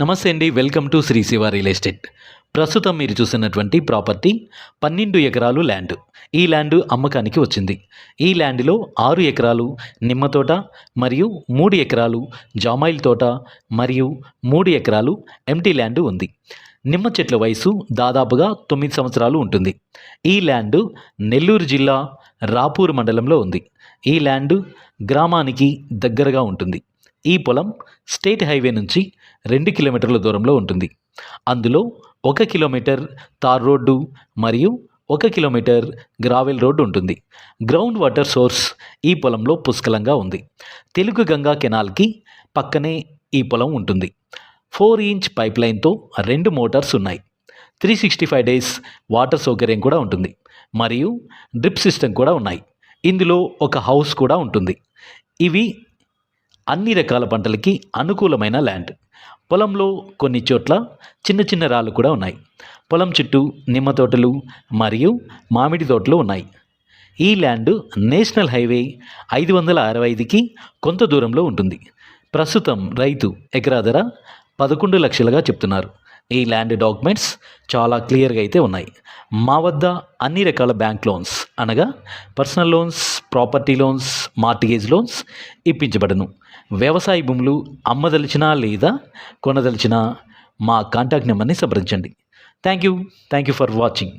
నమస్తే అండి welcome to Shri Shiva real estate. ప్రస్తుతం మీరు చూసినటువంటి ప్రాపర్టీ పన్నెండు ఎకరాలు ల్యాండ్. ఈ ల్యాండ్ అమ్మకానికి వచ్చింది. ఈ ల్యాండ్లో ఆరు ఎకరాలు నిమ్మ తోట మరియు మూడు ఎకరాలు జామాయిల్ తోట మరియు మూడు ఎకరాలు ఎంటీ ల్యాండ్ ఉంది. నిమ్మ చెట్ల వయసు దాదాపుగా తొమ్మిది సంవత్సరాలు ఉంటుంది. ఈ ల్యాండ్ నెల్లూరు జిల్లా రాపూర్ మండలంలో ఉంది. ఈ ల్యాండ్ గ్రామానికి దగ్గరగా ఉంటుంది. ఈ పొలం స్టేట్ హైవే నుంచి రెండు కిలోమీటర్ల దూరంలో ఉంటుంది. అందులో ఒక కిలోమీటర్ తార్ రోడ్డు మరియు ఒక కిలోమీటర్ గ్రావెల్ రోడ్డు ఉంటుంది. గ్రౌండ్ వాటర్ సోర్స్ ఈ పొలంలో పుష్కలంగా ఉంది. తెలుగు గంగా కెనాల్కి పక్కనే ఈ పొలం ఉంటుంది. ఫోర్ ఇంచ్ పైప్ లైన్తో రెండు మోటార్స్ ఉన్నాయి. Three sixty five days water సౌకర్యం కూడా ఉంటుంది. మరియు డ్రిప్ సిస్టమ్ కూడా ఉన్నాయి. ఇందులో ఒక హౌస్ కూడా ఉంటుంది. ఇవి అన్ని రకాల పంటలకి అనుకూలమైన ల్యాండ్. పొలంలో కొన్ని చోట్ల చిన్న చిన్న రాళ్ళు కూడా ఉన్నాయి. పొలం చుట్టూ నిమ్మ తోటలు మరియు మామిడి తోటలు ఉన్నాయి. ఈ ల్యాండ్ నేషనల్ హైవే ఐదు వందల అరవై ఐదుకి కొంత దూరంలో ఉంటుంది. ప్రస్తుతం రైతు ఎకరా ధర పదకొండు లక్షలుగా చెప్తున్నారు. ఈ ల్యాండ్ డాక్యుమెంట్స్ చాలా క్లియర్గా అయితే ఉన్నాయి. మా వద్ద అన్ని రకాల బ్యాంక్ లోన్స్ అనగా personal loans property loans mortgage loans ఇప్పించబడను. వ్యవసాయ భూములు అమ్మదలిచినా లేదా కొనదలిచినా మా కాంటాక్ట్ నెంబర్ని సంప్రదించండి. Thank you. Thank you for watching.